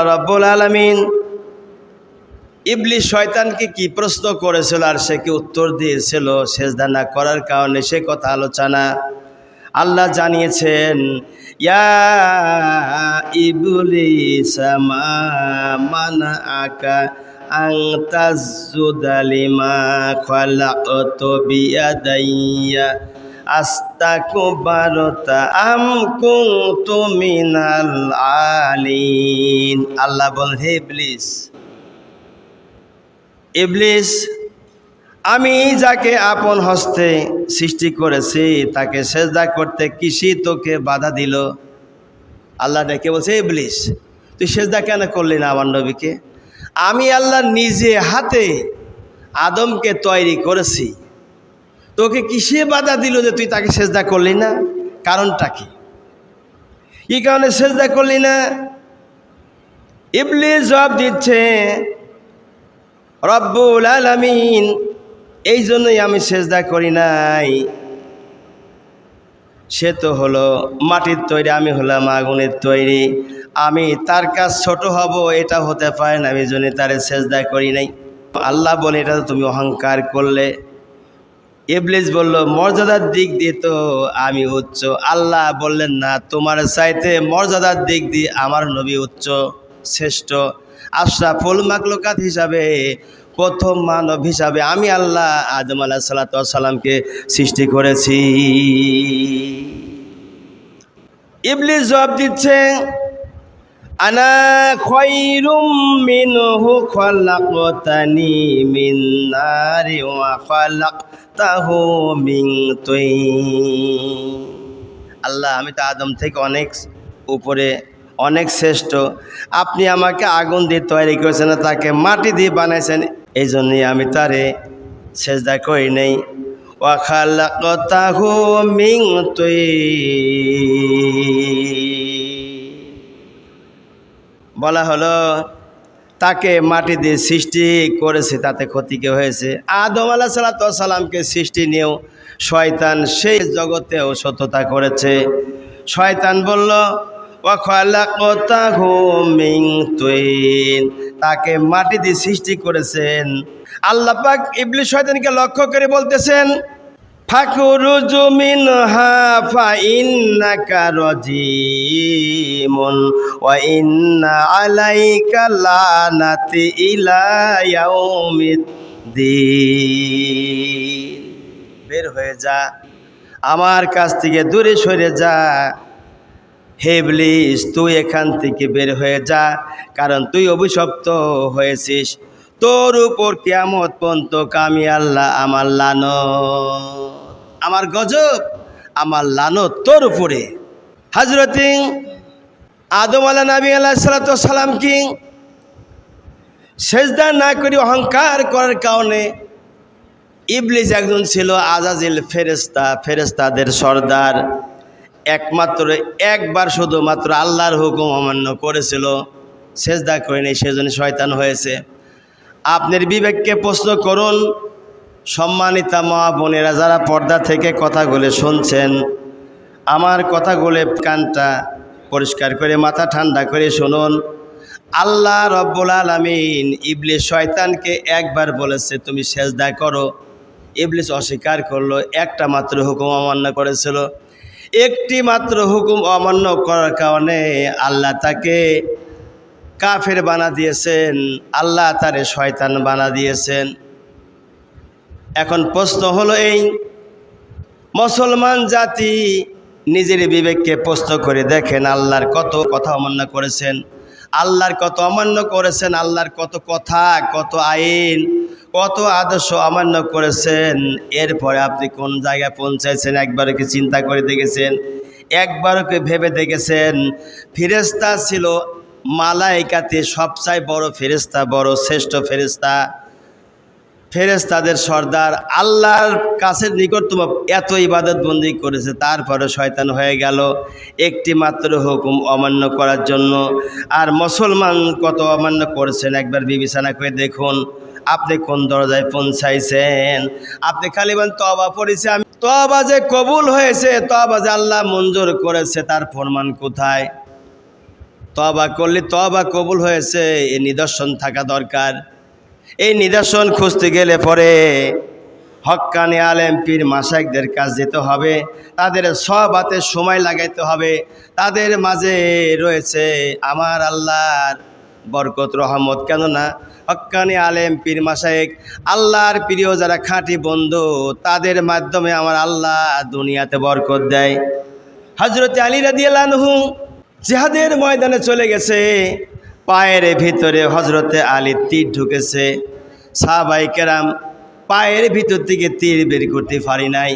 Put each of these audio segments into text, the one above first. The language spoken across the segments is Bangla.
আল্লাহ রব্বুল আলমিন ইবলিশ শয়তানকে কি প্রশ্ন করেছিল আর সে কি উত্তর দিয়েছিল সেজদা না করার কারণে সে কথা আলোচনা আল্লাহ জানিয়েছেন মানা আকা আস্তাকবারতা আম কুনতু মিনাল আলিন। আল্লাহ বল হে ইবলিস ইবলিস, আমি যাকে আপন হস্তে সৃষ্টি করেছি, তাকে সেজদা করতে কিসি তোকে বাধা দিল। আল্লাহ ডেকে বলছে ইবলিস, তুই সেজদা কেন করলি না আমার নবীকে? আমি আল্লাহ নিজে হাতে আদমকে তৈরি করেছি। তোকে কিসে বাধা দিল যে তুই তাকে সেজদা করলি না? কারণটা কি? কি কারণে সেজদা করলি না? ইবলিস জবাব দিচ্ছে, রব্বুল আলামিন, এই জন্যই আমি সেজদা করি নাই। সে তো হলো মাটির তৈরি, আমি হলাম আগুনের তৈরি। আমি তার কাজ ছোট হব, এটা হতে পারে না, আমি জন্য তারে সেজদা করি নাই। আল্লাহ বলে, এটা তো তুমি অহংকার করলে। ইবলিস বলল, মর্যাদার দিক দিয়ে তো আমি উচ্চ। আল্লাহ বললেন, না, তোমার চাইতে মর্যাদার দিক দিয়ে আমার নবী উচ্চ, শ্রেষ্ঠ। আশরাফুল মাকলুকাত হিসাবে, প্রথম মানব হিসাবে আমি আল্লাহ আদম আলাহ সাল্লাতামকে সৃষ্টি করেছি। ইবলিস জবাব দিচ্ছে, আনা খয়রুম মিনহু খলাকতানি মিন নারি ওয়া মিন তৈন আল্লাহ, আমি তো আদম থেকে অনেক উপরে, অনেক শ্রেষ্ঠ। আপনি আমাকে আগুন দিয়ে তৈরি করেছেন তাকে মাটি দিয়ে বানাইছেন। এই জন্যই আমি তারে সেজদা করি নেই। মিন তৈন বলা হলো তাকে মাটি দিয়ে সৃষ্টি করেছে, তাতে ক্ষতি কে হয়েছে? আদম আলাহ সালাতামকে সৃষ্টি নিয়েও শয়তান সেই জগতেও সততা করেছে। শয়তান বলল তাকে মাটি দিয়ে সৃষ্টি করেছেন। আল্লাহ পাক ইবলিস শয়তানকে লক্ষ্য করে বলতেছেন ফাকুরুজু মিনহা ফাইন্নাকা রাজিমুন, ওয়া ইন্না আলাইকা বের হয়ে যা, আমার কাছ থেকে দূরে সরে যা। হে ইবলিস, তুই এখান থেকে বের হয়ে যা, কারণ তুই অভিশপ্ত হয়েছিস। তোর উপর কেয়ামত পর্যন্ত কামি আল্লাহ, আমার লানো আমার গজব, আমার লানো তোর উপরে। হাজরতি আদম আল্লাহ নবী আল্লাহ সালাম কি, সেজদা না করে অহংকার করার কারণে ইবলিস একজন ছিল আজাজিল ফেরেস্তা ফেরেস্তাদের সর্দার। একমাত্র, একবার শুধুমাত্র আল্লাহর হুকুম অমান্য করেছিল, সেজদা করেনি, সেজন্য শয়তান হয়েছে। আপনার বিবেককে প্রশ্ন করুন সম্মানিতা মা বোনেরা, যারা পর্দা থেকে কথাগুলো শুনছেন, আমার কথাগুলো কানটা পরিষ্কার করে, মাথা ঠান্ডা করে শুনুন। আল্লাহ রব্বুল আলমিন ইবলিস শয়তানকে একবার বলেছে, তুমি সেজদা করো। ইবলিস অস্বীকার করল, একটা মাত্র হুকুম অমান্য করেছিল। একটি মাত্র হুকুম অমান্য করার কারণে আল্লাহ তাকে কাফের বানা দিয়েছেন, আল্লাহ তারে শয়তান বানা দিয়েছেন। এখন প্রশ্ন হলো এই মুসলমান জাতি নিজের বিবেককে প্রশ্ন করে দেখেন, আল্লাহর কত কথা অমান্য করেছেন, আল্লাহর কত অমান্য করেছেন, আল্লাহর কত কথা, কত আইন, কত আদর্শ অমান্য করেছেন, এরপরে আপনি কোন জায়গায় পৌঁছাইছেন, একবারও কি চিন্তা করে দেখেছেন, একবারও কি ভেবে দেখেছেন? ফেরেস্তা ছিল মালাইকাতে সবচাই বড় ফেরেস্তা বড় শ্রেষ্ঠ ফেরেস্তা ফেরেস্তাদের সর্দার, আল্লাহর কাছের নিকটতম এত ইবাদত বন্দি করেছে, তারপরে শয়তান হয়ে গেল। একটি মাত্র হুকুম অমান্য করার জন্য। আর মুসলমান কত অমান্য করেছেন, একবার বিবেচনা করে দেখুন, আপনি কোন দরজায় পৌঁছাইছেন? আপনি খালি বলেন তবা পড়েছে আমি। তবা যে কবুল হয়েছে তবা যে আল্লাহ মঞ্জুর করেছে, তার প্রমাণ কোথায়? তবা করলে তবা কবুল হয়েছে, এ নিদর্শন থাকা দরকার। এই নিদর্শন খুঁজতে গেলে পরে হক্কানি আলেম পীর মাসাইকদের কাজ যেতে হবে। তাদের সব হাতে সময় লাগাইতে হবে। তাদের মাঝে রয়েছে আমার আল্লাহর বরকত, রহমত। কেননা হক্কানি আলেম পীর মাসাইক আল্লাহর প্রিয় যারা খাঁটি বন্ধু, তাদের মাধ্যমে আমার আল্লাহ দুনিয়াতে বরকত দেয়। হজরত আলী রাদিয়াল্লাহু জিহাদের ময়দানে চলে গেছে। পায়ের ভিতরে হজরতে আলী তীর ঢুকেছে। সাহাবাই কেরাম পায়ের ভিতর থেকে তীর বের করতে পারি নাই।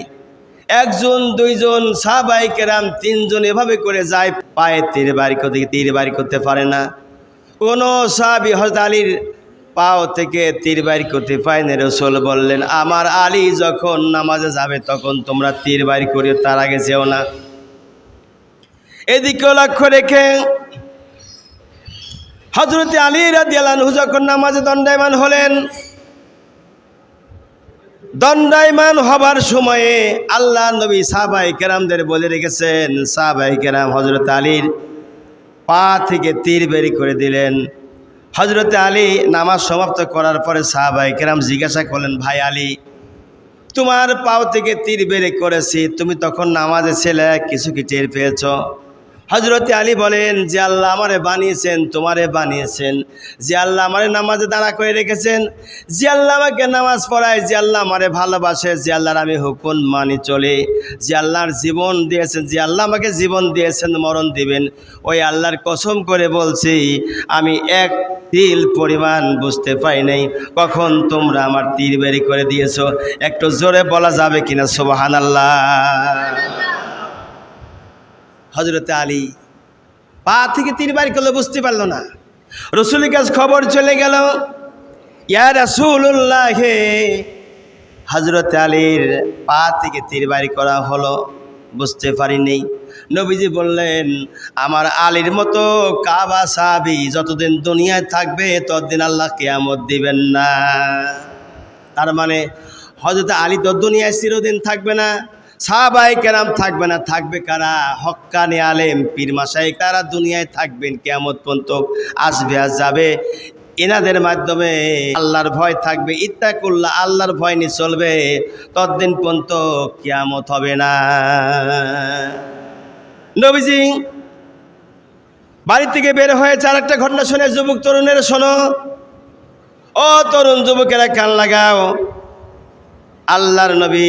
একজন, দুইজন সাহাবাই কেরাম তিনজন এভাবে করে যায়, পায়ে তীর বাড়ি করতে তীর বাড়ি করতে পারে না। কোনো সাহাবি হজরত আলীর পাও থেকে তীর বাড়ি করতে পায়নি রসুল বললেন, আমার আলী যখন নামাজে যাবে, তখন তোমরা তীর বাড়ি করিও, তার আগে যেও না। এদিকেও লক্ষ্য রেখে হজরত আলী রাদিয়াল্লাহু যখন নামাজে দণ্ডায়মান হলেন, দণ্ডায়মান হবার সময়ে আল্লাহ নবী সাহাবাই কেরামদের বলে রেখেছেন সাহাবাই কেরাম হজরত আলীর পা থেকে তীর বেরি করে দিলেন। হজরত আলী নামাজ সমাপ্ত করার পরে সাহাবাই কেরাম জিজ্ঞাসা করলেন, ভাই আলী, তোমার পাও থেকে তীর বেরে করেছি, তুমি তখন নামাজে ছেলে, কিছু কি টের পেয়েছ? হজরতে আলী বলেন, যে আল্লাহ আমারে বানিয়েছেন, তোমারে বানিয়েছেন। যে আল্লাহ আমারে নামাজে দাঁড়া করে রেখেছেন। যে আল্লাহ আমাকে নামাজ পড়ায়, যে আল্লাহ আমারে ভালোবাসে। যে আল্লাহর আমি হুকুম মানি চলে। যে আল্লাহর জীবন দিয়েছেন, যে আল্লাহ আমাকে জীবন দিয়েছেন, মরণ দিবেন। ওই আল্লাহর কসম করে বলছি, আমি এক তিল পরিমাণ বুঝতে পাই নাই। কখন তোমরা আমার তীর বেরি করে দিয়েছ? একটু জোরে বলা যাবে কিনা? সুবাহান আল্লাহ হজরতে আলী। পা থেকে তীর বাড়ি করলে বুঝতে পারল না। রসুলের কাছে খবর চলে গেল, ইয়া রাসুল্লাহ হজরতে আলীর পা থেকে তীর বাড়ি করা হলো, বুঝতে পারিনি। নবীজি বললেন, আমার আলীর মতো কাবা সাবি যতদিন দুনিয়ায় থাকবে, ততদিন আল্লাহ কেয়ামত দিবেন না। তার মানে হজরত আলী তো দুনিয়ায় চিরদিন থাকবে না। সাহাবাই কেরাম থাকবে না, থাকবে কারা? হক্কানি আলেম, পীর মাসাই তারা দুনিয়ায় থাকবেন, কেয়ামত পর্যন্ত আসবে আর যাবে। এনাদের মাধ্যমে আল্লাহর ভয় থাকবে, ইত্তাকুল্লাহ, আল্লাহর ভয় নিয়ে চলবে। ততদিন পর্যন্ত কেয়ামত হবে না। নবীজি, বাড়ি থেকে বের হয়েছে আর একটা ঘটনা শুনে যুবক তরুণের শোনো। ও তরুণ যুবকেরা কান লাগাও। আল্লাহর নবী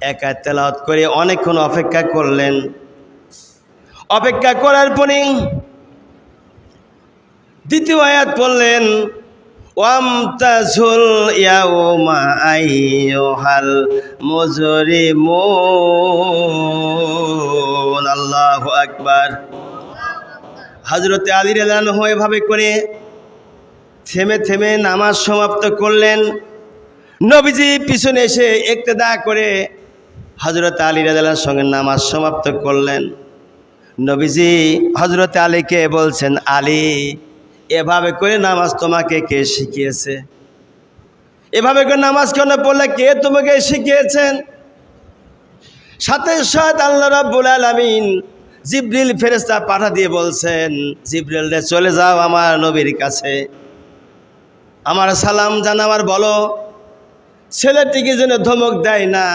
একা তেলাওয়াত করে অনেকক্ষণ অপেক্ষা করলেন। অপেক্ষা করার পরে দ্বিতীয় আয়াত পড়লেন ওয়ামতাজুল ইয়াউমা আইয়ুহাল মুজরিমুন। আল্লাহু আকবার। হযরতে আলী রাদিয়াল্লাহু এভাবে করে থেমে থেমে নামাজ সমাপ্ত করলেন। নবীজি পিছনে এসে একতেদা করে হজরত আলী রাজার সঙ্গে নামাজ সমাপ্ত করলেন। নবীজি হজরত আলীকে বলছেন, আলী, এভাবে করে নামাজ তোমাকে কে শিখিয়েছে? এভাবে করে নামাজ কেন পড়লে কে তোমাকে শিখিয়েছেন? সাথে সাথে আল্লাহ রাব্বুল আলামিন জিব্রিল ফেরেস্তা পাঠা দিয়ে বলছেন, জিব্রিল রে, চলে যাও আমার নবীর কাছে। আমার সালাম জানাবার বলো। ছেলেটিকে যেন ধমক দেয় না।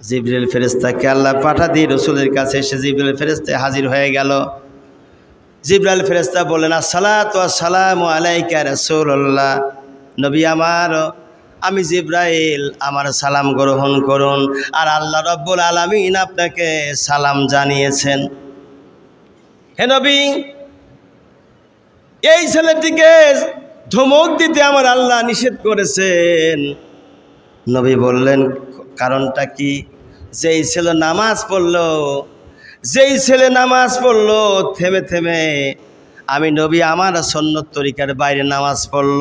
জিবরিল ফেরেস্তাকে আল্লাহ পাঠা দিয়ে রসুলের কাছে এসে জিবরিল ফেরেস্তা হাজির হয়ে গেল। জিব্রাইল ফেরেস্তা বললেন, আসসালাত সালাম আলাইকা রসুল্লাহ নবী আমার, আমি জিব্রাইল, আমার সালাম গ্রহণ করুন আর আল্লাহ রব্বুল আলমিন আপনাকে সালাম জানিয়েছেন। হে নবী, এই ছেলেটিকে ধমক দিতে আমার আল্লাহ নিষেধ করেছেন। নবী বললেন কারণটা কি? যেই ছেলে নামাজ পড়ল, যেই ছেলে নামাজ পড়ল, থেমে থেমে আমি নবী আমার সন্ন্যত তরিকার বাইরে নামাজ পড়ল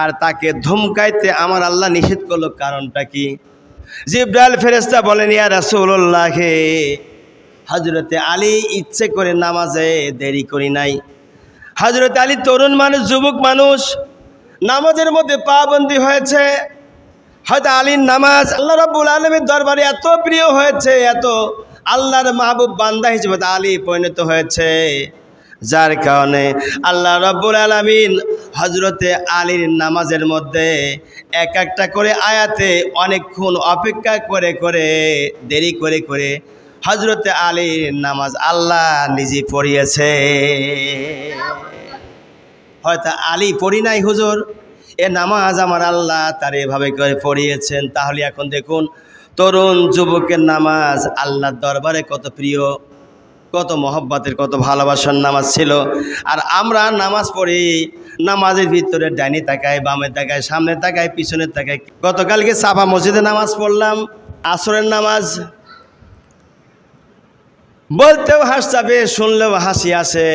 আর তাকে ধমকাইতে আমার আল্লাহ নিষেধ করল। কারণটা কি? জিব্রাইল ফেরেস্তা বলেন, ইয়া রাসূলুল্লাহে হজরতে আলী ইচ্ছে করে নামাজে দেরি করি নাই। হজরত আলী তরুণ মানুষ, যুবক মানুষ, নামাজের মধ্যে পাবন্দি হয়েছে। হয়তো আলীর নামাজ আল্লাহ রাব্বুল আলমীর দরবারে এত প্রিয় হয়েছে, এত আল্লাহর মাহবুব বান্দা হিসেবে আলী পরিণত হয়েছে। যার কারণে আল্লাহ রব্বুল আলমিন হজরতে আলীর নামাজের মধ্যে এক একটা করে আয়াতে অনেকক্ষণ অপেক্ষা করে করে, দেরি করে করে হজরতে আলীর নামাজ আল্লাহ নিজে পড়িয়েছে। হয়তো আলী পড়ি নাই হুজুর। এ নামাজ আমার আল্লাহ তার এভাবে করে পড়িয়েছেন। তাহলে এখন দেখুন, তরুণ যুবকের নামাজ আল্লাহর দরবারে কত প্রিয়, কত মহব্বতের, কত ভালোবাসার নামাজ ছিল। আর আমরা নামাজ পড়ি, নামাজের ভিতরে ডাইনি তাকায় বামের তাকায়, সামনে তাকায় পিছনের তাকায়। গতকালকে সাফা মসজিদে নামাজ পড়লাম, আসরের নামাজ। বলতেও হাসতাবে শুনলেও হাসি আসে।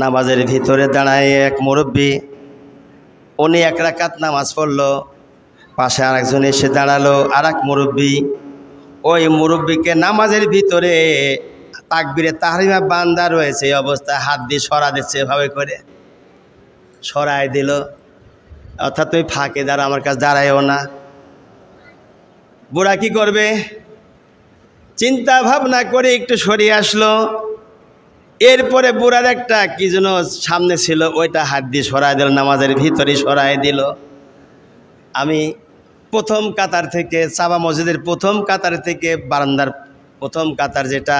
নামাজের ভিতরে দাঁড়ায় এক মুরব্বী উনি এক রাকাত নামাজ পড়ল, পাশে আরেকজন এসে দাঁড়াল আর এক মুরব্বী। ওই মুরব্বীকে নামাজের ভিতরে তাকবিরে তাহরিমা বান্দা রয়েছে এই অবস্থায়, হাত দিয়ে সরা দিচ্ছে এভাবে করে। সরাই দিল। অর্থাৎ তুমি ফাঁকে দাঁড়া আমার কাছে দাঁড়ায়ও না। বুড়া কি করবে? চিন্তা ভাবনা করে একটু সরিয়ে আসলো। এরপরে বুড়ার একটা কি যেন সামনে ছিল, ওইটা হাত দিয়ে সরাই দিল, নামাজের ভিতরে সরাই দিল। আমি প্রথম কাতার থেকে চাবা মসজিদের প্রথম কাতার থেকে, বারান্দার প্রথম কাতার যেটা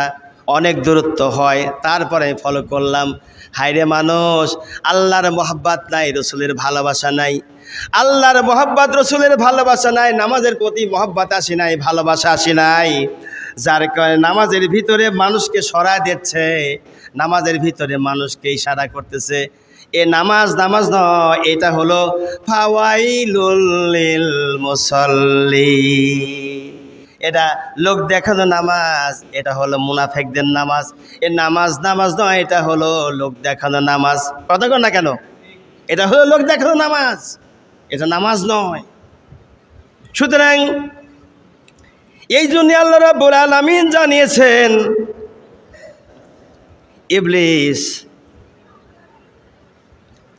অনেক দূরত্ব হয়, তারপরে আমি ফলো করলাম। হাইরে মানুষ, আল্লাহর মোহাব্বাত নাই, রসুলের ভালোবাসা নাই। আল্লাহর মোহাব্বাত, রসুলের ভালোবাসা নাই, নামাজের প্রতি মোহাব্বাত আসি নাই, ভালোবাসা আসি নাই। যার কারণে নামাজের ভিতরে মানুষকে সরায় দিচ্ছে। নামাজের ভিতরে মানুষকে ইশারা করতেছে। এ নামাজ নামাজ নয়, এটা হলো ফাওয়াইলুল মুসল্লি এটা লোক দেখানো নামাজ, এটা হলো মুনাফেকদের নামাজ। এ নামাজ নামাজ নয়, এটা হলো লোক দেখানো নামাজ। কথা কর না কেন? এটা হলো লোক দেখানো নামাজ। এটা নামাজ নয়। সুতরাং এই জন্য আল্লাহ রাব্বুল আলামিন জানিয়েছেন ইবলিস,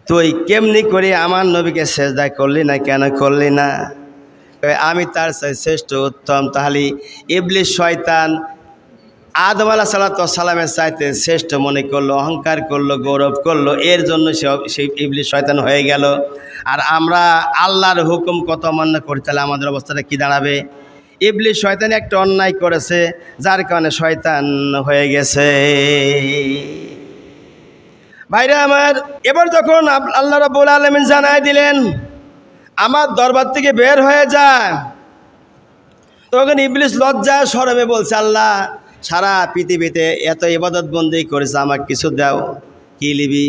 তুই কেমনি করে আমার নবীকে সেজদা করলি না কেন করলি না? আমি তার শ্রেষ্ঠ, উত্তম। তাহলে ইবলিস শয়তান আদম আলাহ সালামের চাইতে শ্রেষ্ঠ মনে করল, অহংকার করল, গৌরব করল। এর জন্য সে সেই ইবলিস শয়তান হয়ে গেল। আর আমরা আল্লাহর হুকুম কত অমান্য করি, তাহলে আমাদের অবস্থাটা কী দাঁড়াবে? ইবলিস শয়তান একটা অন্যায় করেছে, যার কারণে শয়তান হয়ে গেছে। ভাইরা আমার, এবার যখন আল্লাহ রাব্বুল আলমিন জানাই দিলেন, আমার দরবার থেকে বের হয়ে যায় তখন ইবলিস লজ্জা সরমে বলছে, আল্লাহ, সারা পৃথিবীতে এত ইবাদত বন্দি করেছে, আমাকে কিছু দাও। কি লিবি?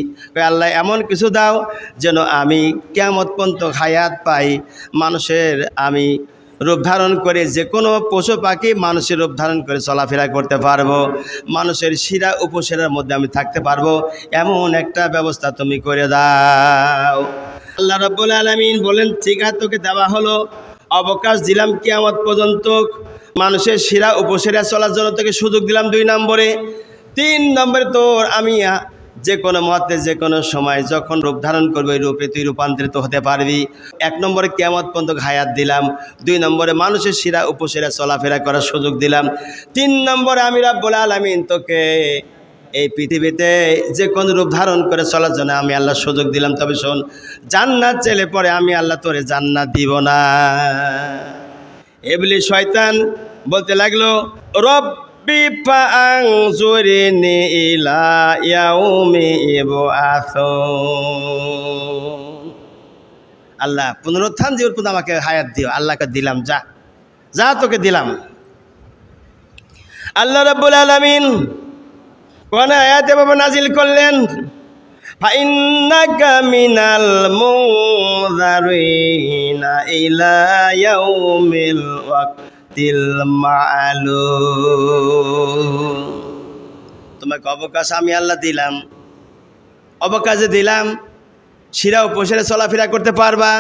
আল্লাহ, এমন কিছু দাও যেন আমি কেমত পর্যন্ত হায়াত পাই। মানুষের আমি রূপ ধারণ করে যে কোনো পশু পাখি মানুষের রূপ ধারণ করে চলাফেরা করতে পারব। মানুষের শিরা উপশিরার মধ্যে আমি থাকতে পারব। এমন একটা ব্যবস্থা তুমি করে দাও। আল্লাহ রব্বুল আলমিন বলেন, ঠিক আছে, তোকে দেওয়া হলো। অবকাশ দিলাম কিয়ামত পর্যন্ত। মানুষের শিরা উপশিরা চলার জন্য তোকে সুযোগ দিলাম দুই নম্বরে। তিন নম্বরে তোর আমি যে কোনো মতে যে কোনো সময় যখন রূপ ধারণ করবে, ওই রূপে তুই রূপান্তরিত হতে পারবি। এক নম্বরে কেমত পর্যন্ত হায়াত দিলাম। দুই নম্বরে মানুষের শিরা উপশিরা চলাফেরা করার সুযোগ দিলাম। তিন নম্বরে আমি রাব্বুল আলামিন তোকে এই পৃথিবীতে যে কোন রূপ ধারণ করে চলার জন্য আমি আল্লাহ সুযোগ দিলাম। তবে শোন, জান্নাত চেলে পরে আমি আল্লাহ তোরে জান্নাত দিব না। এবলি শয়তান বলতে লাগল রব্বি ফাংজুরিনি ইলা ইয়াউমি ইবআসুন আল্লাহ পুনরুত্থান যে পর্যন্ত আমাকে হায়াত দিও। আল্লাহকে দিলাম, যা। যা তোকে দিলাম। আল্লাহ রাব্বুল আলামিন কোন আয়াতে বাবা নাজিল করলেন, ফাইন্নাকা মিনাল মুযারিনা ইলা ইয়াউমিল ওয়াক্ত। মালুম তোমাকে অবকাশ আমি আল্লাহ দিলাম। অবকাশে দিলাম শিরা উপসেরে চলাফেরা করতে পারবা।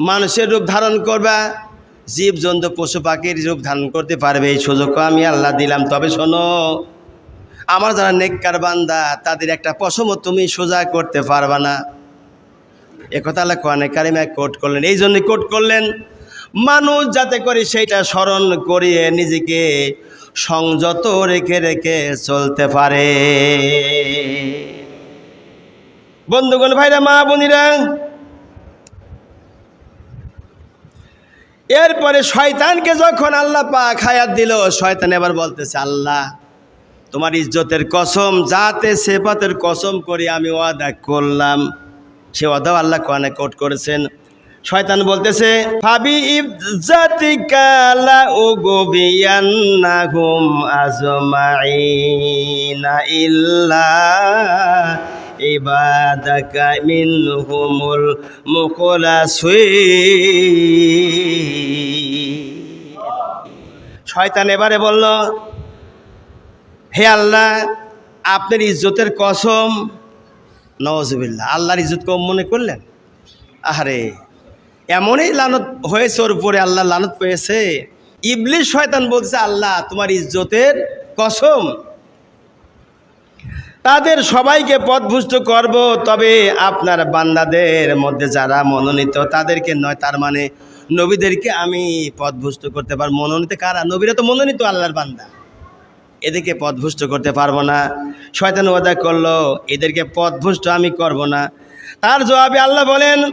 মানুষের রূপ ধারণ করবা জীব জন্তু পশু পাখির রূপ ধারণ করতে পারবে। এই সুযোগও আমি আল্লাহ দিলাম। তবে শোনো, আমার যারা নেককার বান্দা, তাদের একটা পশমও তুমি সোজা করতে পারবা না। একথা আল্লাহ কোরআনে কারিমায় কোট করলেন। এই জন্য কোট করলেন। মানুষ যাতে করে সেইটা স্মরণ করিয়ে নিজেকে সংযত রেখে রেখে চলতে পারে। বন্ধুগণ, ভাইরা, মা বোনিরা, এরপরে শয়তানকে যখন আল্লাহ পাক হায়াত দিল, শয়তান এবার বলতেছে, আল্লাহ, তোমার ইজ্জতের কসম, যাতে সেপাতের কসম করে আমি ওয়াদা করলাম। সে ওয়াদাও আল্লাহ কোরআনে কোট করেছেন। শয়তান বলতেছে, ফাবি ইজ্জাতিকালা উগবিয়ান্নাহুম আজমাইনা ইল্লা ইবাদাকা মিনহুমুল মুখলাসিন। শয়তান এবারে বলল, হে আল্লাহ, আপনার ইজ্জতের কসম নওয়াজবিল্লা আল্লাহর ইজ্জত কম মনে করলেন? আহারে এমনই লানত হয়েছে ওর উপরে, আল্লাহ লানত পেয়েছে। ইবলিশ শয়তান বলছে, আল্লাহ, তোমার ইজ্জতের কসম। তাদের সবাইকে পথভুষ্ট করব, তবে আপনার বান্দাদের মধ্যে যারা মনোনীত, তাদেরকে নয়, তার মানে নবীদেরকে আমি পথভুষ্ট করতে পারব। মনোনীত কারা? নবীরা তো মনোনীত আল্লাহর বান্দা। এদেরকে পথভুষ্ট করতে পারব না। শয়তান ওয়াদা করল, এদেরকে পথভুষ্ট আমি করব না। তার জবাবে আল্লাহ বলেন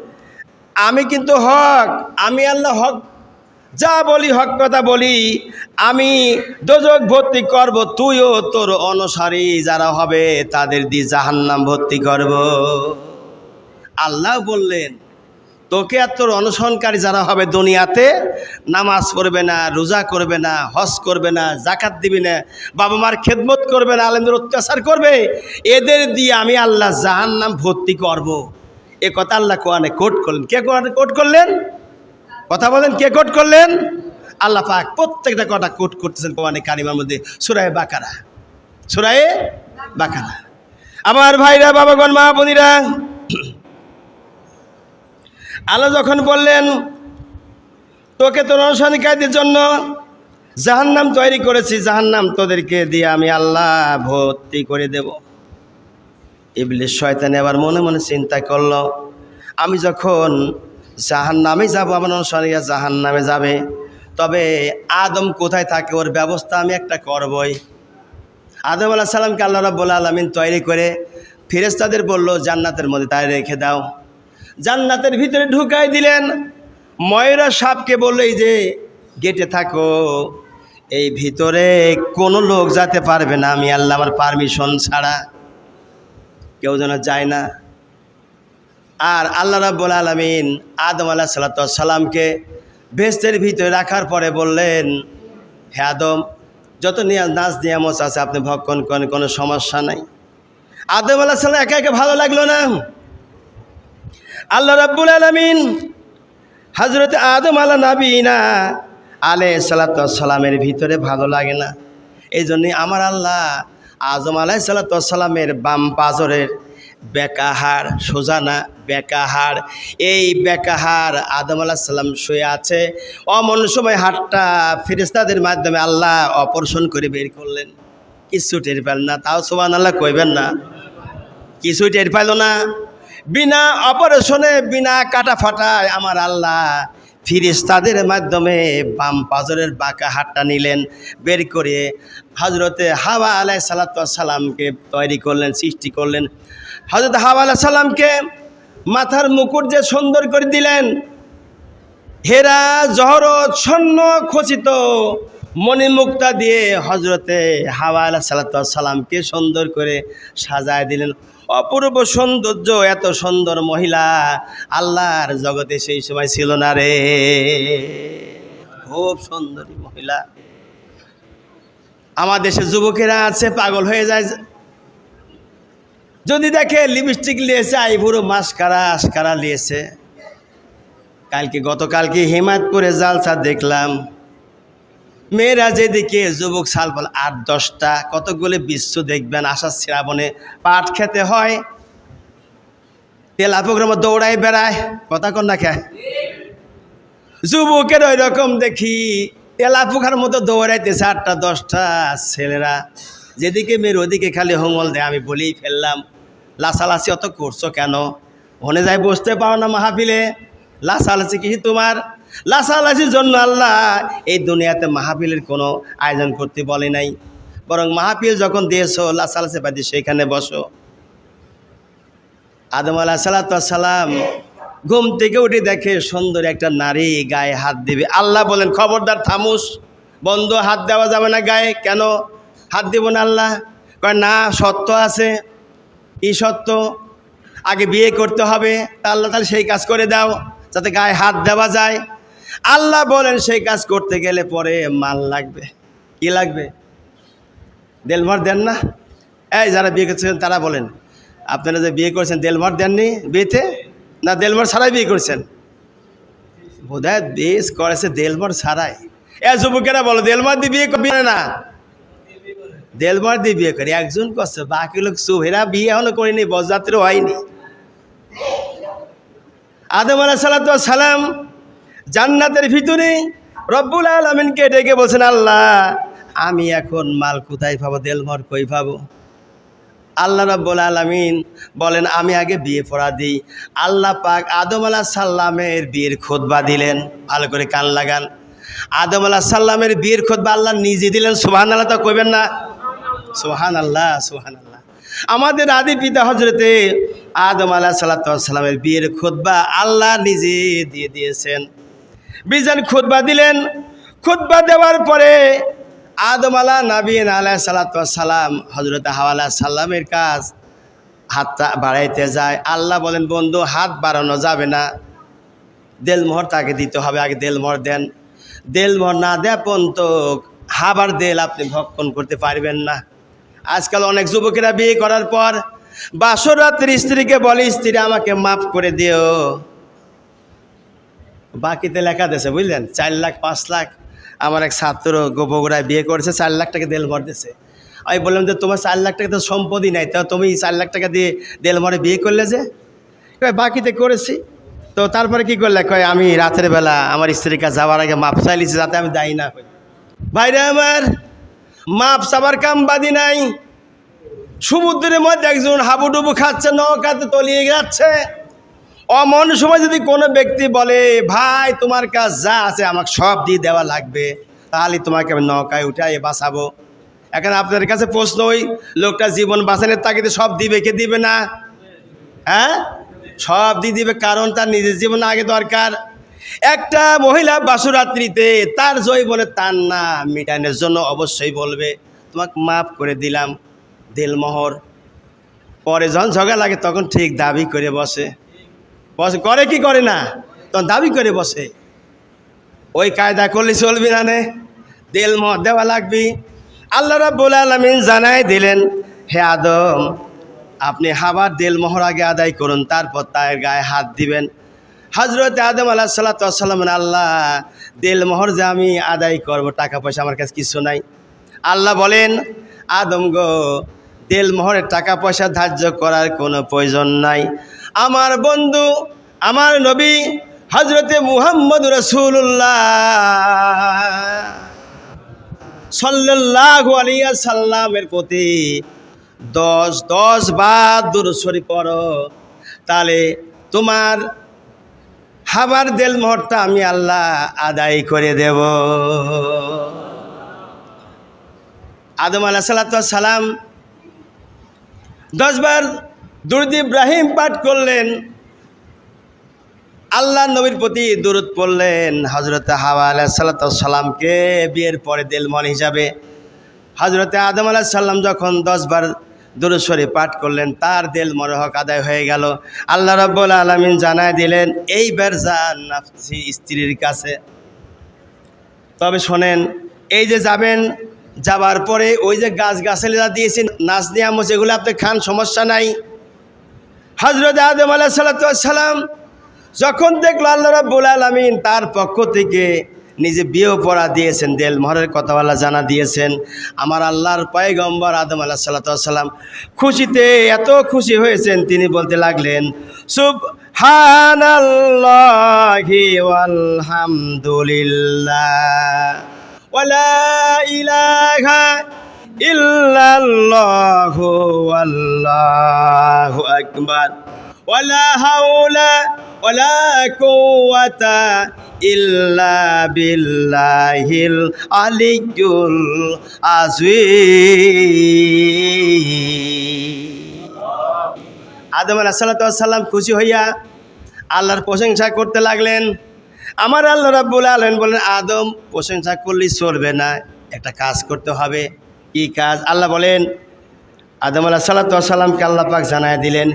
আমি কিন্তু হক, আমি আল্লাহ হক, যা বলি হক কথা বলি, আমি দোজক ভর্তি করব, তুইও তোর অনুসারী যারা হবে, তাদের দিয়ে জাহান্নাম ভর্তি করব আল্লাহ বললেন, তোকে আর তোর অনুসরণকারী যারা হবে দুনিয়াতে, নামাজ পড়বে না, রোজা করবে না, হজ করবে না জাকাত দিবি না, বাবা মার খেদমত করবে না, আলেমদের অত্যাচার করবে, এদের দিয়ে আমি আল্লাহ জাহান নাম ভর্তি করব। এ কথা আল্লাহ কোয়ানে কোট করলেন। কে কোয়ানে কোট করলেন? কথা বলেন, কে কোট করলেন? আল্লাহ পাক প্রত্যেকটা কথা কোট করতেছেন কোয়ানে কারিমার মধ্যে। সুরায় বাকারা। সুরায়ে বাকারা। আমার ভাইরা, বাবাগণ, মা বোনিরা, আল্লাহ যখন বললেন, তোকে তোর অনুসরণকারীদের জন্য জাহান্নাম তৈরি করেছি, জাহান্নাম তোদেরকে দিয়ে আমি আল্লাহ ভর্তি করে দেব। ইবলিশ শয়তান আবার মনে মনে চিন্তা করল, আমি যখন জাহান নামে যাব, আমার অনুসরণীরা জাহান নামে যাবে, তবে আদম কোথায় থাকে ওর ব্যবস্থা আমি একটা করবই। আদম আল্লাহ সাল্লামকে আল্লাহ রাব্বুল আলমিন তৈরি করে ফেরেস্তাদের বলল, জান্নাতের মধ্যে তাই রেখে দাও। জান্নাতের ভিতরে ঢুকাই দিলেন। ময়রা সাপকে বলল, এই যে গেটে থাকো, এই ভিতরে কোনো লোক যেতে পারবে না, আমি আল্লাহ আমার পারমিশন ছাড়া। কেউ যেন যায় না। আর আল্লাহ রাব্বুল আলমিন আদম আল্লাহ সাল্লাতামকে ভেস্তের ভিতরে রাখার পরে বললেন, হে আদম, যত নিয়া নাচ নিয়ামত আছে আপনি ভক্ষণ করেন, কোনো সমস্যা নাই। আদম আল্লাহ সাল্লাম একা একা ভালো লাগল না। আল্লাহ রাব্বুল আলমিন হজরত আদম আল্লাহ নাবিনা আলে সালাতামের ভিতরে ভালো লাগে না। এই জন্যে আমার আল্লাহ আজম আলাই সালাতামের বাম পাজরের বেকাহার সোজানা বেকাহার। এই বেকাহার আদম আলাহ সাল্লাম শুয়ে আছে। অমন সময় হাটটা ফিরিস্তাদের মাধ্যমে আল্লাহ অপারেশন করে বের করলেন। কিছু টের পেল না, তাও সোমান আল্লাহ কইবেন না। কিছু টের পেল না। বিনা অপারেশনে, বিনা কাটা ফাটায় আমার আল্লাহ ফিরিস্তাদের মাধ্যমে বাম পাজরের বাঁকা হাতটা নিলেন, বের করে হজরতে হাওয়া আলাই সালাতামকে তৈরি করলেন, সৃষ্টি করলেন। হজরত হাওয়া আলাহ সাল্লামকে মাথার মুকুট যে সুন্দর করে দিলেন, হেরা জহরত স্বর্ণ খচিত মণিমুক্তা দিয়ে হজরতে হাওয়া আলাহ সালামকে সুন্দর করে সাজায় দিলেন। অপূর্ব সৌন্দর্য, এত সুন্দর মহিলা আল্লাহর জগতে সেই সময় ছিল না রে। খুব সুন্দরী মহিলা। আমার দেশে যুবকেরা আছে, পাগল হয়ে যায়। যদি দেখে লিপস্টিক নিয়েছে আইভুরো মাস্কারা, আসকারা নিয়েছে কালকে গতকালকে হেমায়তপুরে জালসা দেখলাম। মেয়েরা যেদিকে যুবক সালফল আট, দশটা, কতগুলি বিশ্ব দেখবেন আশার শ্রাবণে পাট খেতে হয়, তেলা প্রোগ্রামে দৌড়াই বেড়ায়, কথা কন না যুবকের ওই রকম দেখি, তেলা পোখার মতো দৌড়াইতেছে আটটা, দশটা ছেলেরা। যেদিকে মেয়ের ওদিকে খালি হঙ্গল দেয়, আমি বলেই ফেললাম, লাসালাসি অত করছ কেন? ওখানে যাই বসতে পারো না মাহাবিলে লাসালাসি কি তোমার? লাসালাসির জন্য আল্লাহ এই দুনিয়াতে মাহাবিলের কোনো আয়োজন করতে বলে নাই। বরং মাহাবিল যখন দিয়েছ লাসালাসি বাদি সেইখানে বসো। আদম আলাহ সালাম ঘুম থেকে উঠে দেখে সুন্দর একটা নারী গায়ে হাত দিবে। আল্লাহ বলেন, খবরদার, থামুস। বন্ধ, হাত দেওয়া যাবে না গায়ে। কেন? হাত দিব না আল্লাহ? কয়, না, সত্য আছে। এই সত্য? আগে বিয়ে করতে হবে। তা আল্লাহ তাহলে সেই কাজ করে দাও, যাতে গায়ে হাত দেওয়া যায়। আল্লাহ বলেন, সেই কাজ করতে গেলে পরে মাল লাগবে। কি লাগবে? দেলমার দেন না? এই যারা বিয়ে করছেন, তারা বলেন, আপনারা যে বিয়ে করেছেন, দেলমার দেননি বিয়েতে? না, দেলমার ছাড়াই বিয়ে করছেন? বোধ হয় বেশ করেছে দেলমার ছাড়াই। এ যুবকেরা বলো, দেলমার দিয়ে বিয়ে করবি না। দেলমার দিয়ে বিয়ে করে, একজন করছে, বাকি লোক সুহেরা বিয়ে এখনও করেনি, বরযাত্রী হয়নি। আদম আলাহ সালাম জান্নাতের ভিতরে রব্বুল আলমিনকে ডেকে বলছেন, আল্লাহ, আমি এখন মাল কোথায় পাবো? দেলমর কই পাবো? আল্লাহ রব্বুল আলমিন বলেন, আমি আগে বিয়ে পড়া দিই। আল্লাহ পাক আদম আলাহ সাল্লামের বিয়ের খোদবা দিলেন। ভালো করে কান লাগান। আদম আলাহ সাল্লামের বিয়ের খোদবা আল্লাহ নিজে দিলেন। সোহান আল্লাহ তো কইবেন না? সোহান আল্লাহ সোহান আল্লাহ আমাদের আদি পিতা হজরতে আদম আলাহ সাল্লা সাল্লামের বিয়ের খোদবা আল্লাহ নিজে দিয়ে দিয়েছেন। বিজান খুতবা দিলেন। খুতবা দেওয়ার পরে আদম আলা নাবিন আলাহ সালাম হজরত হাওয়ালা সাল্লামের কাজ হাতটা বাড়াইতে যায়। আল্লাহ বলেন, বন্ধু, হাত বাড়ানো যাবে না। দেলমোহর তাকে দিতে হবে। আগে দেলমোহর দেন। দেলমোহর না দেয়া পর্যন্ত হাবার দেল আপনি ভক্ষণ করতে পারবেন না। আজকাল অনেক যুবকেরা বিয়ে করার পর বাসরাত্রি স্ত্রীকে বলে, স্ত্রী, আমাকে মাফ করে দিও। বাকিতে লেখা দিয়েছে, বুঝলেন? চার লাখ, পাঁচ লাখ। আমার এক ছাত্র বগুড়ায় বিয়ে করেছে, চার লাখ টাকা দেলমর দিয়েছে। আমি বললাম যে, তোমার চার লাখ টাকা তো সম্পদই নাই, তো তুমি চার লাখ টাকা দিয়ে দেল ভরে বিয়ে করলে যে? বাকিতে করেছি। তো তারপরে কি করলে? কয়, আমি রাতের বেলা আমার স্ত্রীর কাছে যাওয়ার আগে মাপ চাইলিছি যাতে আমি দায়ী না হই। ভাইরে আমার, মাপ চাবার কাম বাদি নাই। সমুদ্রের মধ্যে একজন হাবুডুবু খাচ্ছে, নৌকাতে তলিয়ে যাচ্ছে অমন সময় যদি কোনো ব্যক্তি বলে, ভাই, তোমার কাজ যা আছে আমাকে সব দিয়ে দেওয়া লাগবে, তাহলে তোমাকে আমি নৌকায় উঠাই বাঁচাবো। এখন আপনাদের কাছে প্রশ্ন ওই লোকটা জীবন বাঁচানোর তাকে সব দিবে কে দিবে না? হ্যাঁ? সব দিয়ে দিবে, কারণ তার নিজের জীবন আগে দরকার। একটা মহিলা বাসুরাত্রিতে তার জয় বলে তার না মিটানোর জন্য অবশ্যই বলবে, তোমাকে মাফ করে দিলাম, দিলমোহর। পরে যখন ঝগড়া লাগে, তখন ঠিক দাবি করে বসে। করে কি করে না? তখন দাবি করে বসে। ওই কায়দা করলে চলবি না নে। দেল মহ দেওয়া লাগবি। আল্লাহ রাব্বুল আলমিন জানাই দিলেন, হে আদম, আপনি হাবার দেল মোহর আগে আদায় করুন, তারপর তার গায়ে হাত দিবেন। হজরত আদম আল্লাহ সাল্লাম আল্লাহ, দেল মোহর যে আমি আদায় করব, টাকা পয়সা আমার কাছে কিছু নাই। আল্লাহ বলেন, আদম গো, দেল মোহরের টাকা পয়সা ধার্য করার কোনো প্রয়োজন নাই। আমার বন্ধু, আমার নবী হজরতে মুহাম্মদ রসুল্লাহ সাল্লাহ আলিয়া সাল্লামের প্রতি দশ দশ বার দূরস্বরী পড়ো। তাহলে তোমার হাবার দেল মোহরটা আমি আল্লাহ আদায় করে দেব। আদম আলাহ সালাম দশবার দুরুদ ইব্রাহিম পাঠ করলেন। আল্লাহ নবীর প্রতি দূরত পড়লেন। হজরত হাওয়া আলাহিসাল্লামকে বিয়ের পরে দেলমন হিসাবে। হজরতে আদম আলাহিসাল্লাম যখন দশবার দুরুশ্বরী পাঠ করলেন, তার দেল মরহক আদায় হয়ে গেল। আল্লাহ রব্বুল আলমিন জানায় দিলেন এই নাফসি স্ত্রীর কাছে। তবে শোনেন, এই যে যাবেন, যাবার পরে ওই যে গাছ গাছালি যা দিয়েছেন, নাচ নিয়ামস এগুলো আপনি খান, সমস্যা নাই। হজরত আদম আলাহ সাল্লাম যখন দেখল আল্লাহ রাব্বুল আলমিন তার পক্ষ থেকে নিজে বিয়েও পড়া দিয়েছেন, দেল মহরের কথাওয়ালা জানা দিয়েছেন, আমার আল্লাহর পয়গম্বর আদম আলাহ সাল্লাম খুশিতে এত খুশি হয়েছেন, তিনি বলতে লাগলেন সুব হানাল্লাহি আলহামদুলিল্লাহ ওয়ালা ইলাহা ইল্লাল্লাহু আল্লাহু আকবার। ওয়ালা হাওলা ওয়ালা কুওয়াতা ইল্লা বিল্লাহিল আলিয়্যুল আযীম। আদম আলাহিসাল্লাম খুশি হইয়া আল্লাহর প্রশংসা করতে লাগলেন। আমার আল্লাহ রাব্বুল আলম বলেন, আদম, প্রশংসা করলেই চলবে না, একটা কাজ করতে হবে। কি কাজ? আল্লাহ বলেন, আদম আল্লাহ সাল্লাতামকে আল্লাহ পাক জানায় দিলেন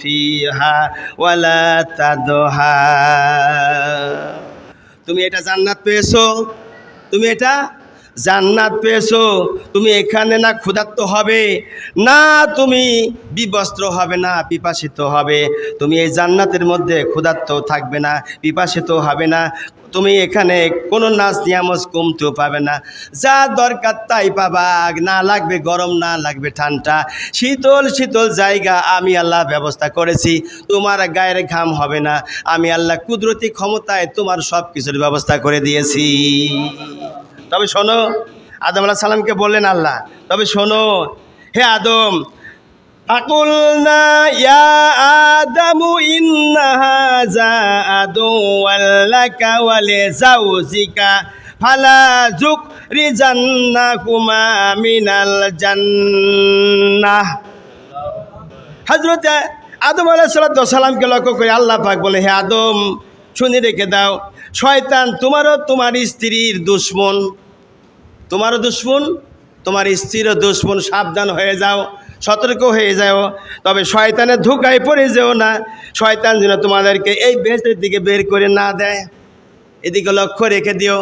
ফিহা তুমি এটা জান্নাত পেয়েছ? তুমি এটা জান্নাত পেয়েছ, তুমি এখানে না ক্ষুধার্ত হবে? না, তুমি বিবস্ত্র হবে না, পিপাসিত হবে। তুমি এই জান্নাতের মধ্যে ক্ষুধার্ত থাকবে না, পিপাসিত হবে না। তুমি এখানে কোনো নাচ নিয়ামজ কমতেও পাবে না। যা দরকার তাই পাবা না লাগবে গরম, না লাগবে ঠান্ডা। শীতল শীতল জায়গা আমি আল্লাহ ব্যবস্থা করেছি, তোমার গায়ের ঘাম হবে না। আমি আল্লাহ কুদরতি ক্ষমতায় তোমার সব কিছুর ব্যবস্থা করে দিয়েছি। তবে শোনো আদম আলাহ সালামকে বললেন আল্লাহ তবে শোনো হে আদম فقلنا يا آدم إن هذا عدو لك ولزوجك فلا يخرجنكما من الجنة হজরত আদম আলাইসালামকে লক্ষ্য করে আল্লাহ পাক বলে হে আদম শুনে রেখে দাও শয়তান তোমারও তোমার স্ত্রীর দুশ্মন তোমারও দুশ্মন, তোমার স্ত্রীরও দুশ্মন সাবধান হয়ে যাও, সতর্ক হয়ে যাও। তবে শয়তানের ধোকায় পড়ে যেও না। শয়তান যেন তোমাদেরকে এই বেহেস্তের দিকে বের করে না দেয়। এদিকে লক্ষ্য রেখে দিও।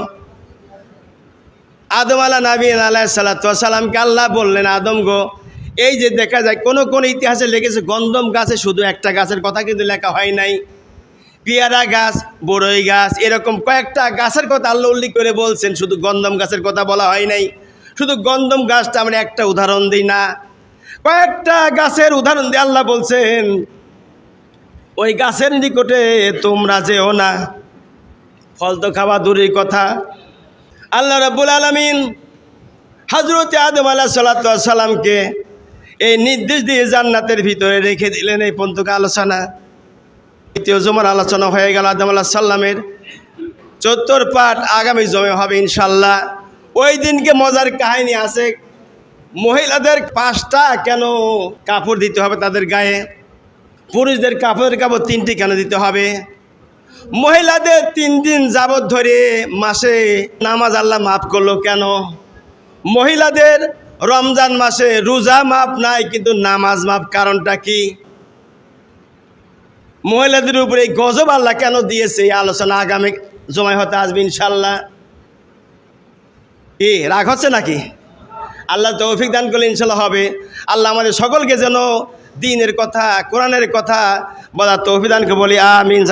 আদম আলা নাবিন আলাহ সাল্লাতামকে আল্লাহ বললেন, আদম গো, এই যে দেখা যায়, কোন কোন ইতিহাসে লেগেছে, গন্ধম গাছে শুধু একটা গাছের কথা কিন্তু লেখা হয় নাই। পেয়ারা গাছ বড়ই গাছ, এরকম কয়েকটা গাছের কথা আল্লাহ উল্লেখ করে বলছেন। শুধু গন্ধম গাছের কথা বলা হয় নাই। শুধু গন্ধম গাছটা আমরা একটা উদাহরণ দিই না। কয়েকটা গাছের উদাহরণ দিয়ে আল্লাহ বলছেন, ওই গাছের নিকটে তোমরা যেও না। ফল তো খাওয়া দূরের কথা। আল্লাহ রাব্বুল আলমিন হজরত আদম আল্লাহ সাল্লাতামকে এই নির্দেশ দিয়ে জান্নাতের ভিতরে রেখে দিলেন এই পন্তক আলোচনা। দ্বিতীয় জমার আলোচনা হয়ে গেল আদম আল্লাহ সাল্লামের। চত্বর পাঠ আগামী জমে হবে ইনশাল্লাহ ওই দিনকে মজার কাহিনী আছে, মহিলাদের পাঁচটা কেন কাপড় দিতে হবে তাদের গায়ে? পুরুষদের কাপড়ের কাপড় তিনটি কেন দিতে হবে? মহিলাদের তিন দিন যাবৎ ধরে মাসে নামাজ আল্লাহ মাফ করল কেন? মহিলাদের রমজান মাসে রোজা মাপ নাই, কিন্তু নামাজ মাপ কারণটা কি? মহিলাদের উপরে এই গজব আল্লাহ কেন দিয়েছে? এই আলোচনা আগামী জমায় হতে আসবে ইনশাল্লাহ এ রাগ হচ্ছে নাকি? আল্লাহ তৌফিক দান করলে ইনশাল্লাহ হবে। আল্লাহ আমাদের সকলকে যেন দিনের কথা, কোরআনের কথা বলা তৌফিক দানকে বলি, আমিন